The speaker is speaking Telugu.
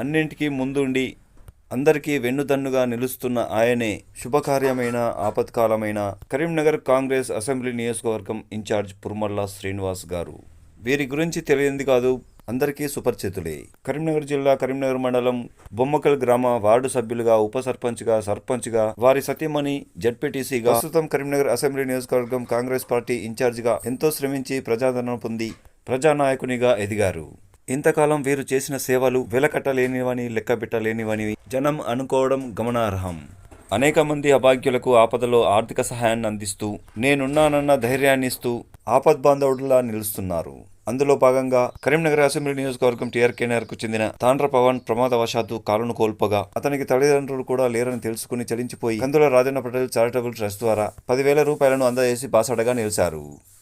అన్నింటికీ ముందుండి అందరికీ వెన్నుదన్నుగా నిలుస్తున్న ఆయనే శుభకార్యమైన ఆపత్కాలమైన కరీంనగర్ కాంగ్రెస్ అసెంబ్లీ నియోజకవర్గం ఇన్ఛార్జ్ పుర్మల్లా శ్రీనివాస్ గారు. వీరి గురించి తెలియంది కాదు అందరికీ సుపరిచితులే. కరీంనగర్ జిల్లా కరీంనగర్ మండలం బొమ్మకల్ గ్రామ వార్డు సభ్యులుగా ఉప సర్పంచ్గా సర్పంచ్గా వారి సతీమణి జడ్పీటీసీగా ప్రస్తుతం కరీంనగర్ అసెంబ్లీ నియోజకవర్గం కాంగ్రెస్ పార్టీ ఇన్ఛార్జిగా ఎంతో శ్రమించి ప్రజాదరణ పొంది ప్రజానాయకునిగా ఎదిగారు. ఇంతకాలం వీరు చేసిన సేవలు వెలకట్టలేనివని లెక్కబెట్టలేనివని జనం అనుకోవడం గమనార్హం. అనేక మంది అభాగ్యులకు ఆపదలో ఆర్థిక సహాయాన్ని అందిస్తూ నేనున్నానన్న ధైర్యాన్ని ఇస్తూ ఆపద్బాంధవుడులా నిలుస్తున్నారు. అందులో భాగంగా కరీంనగర్ అసెంబ్లీ నియోజకవర్గం టీఆర్కేనర్కు చెందిన తాండ్ర పవన్ ప్రమాదవశాత్తు కాలును కోల్పోగా అతనికి తల్లిదండ్రులు కూడా లేరని తెలుసుకుని చలించిపోయి కందుల రాజన్న పటేల్ చారిటబుల్ ట్రస్ట్ ద్వారా పదివేల రూపాయలను అందజేసి బాసడగా నిలిచారు.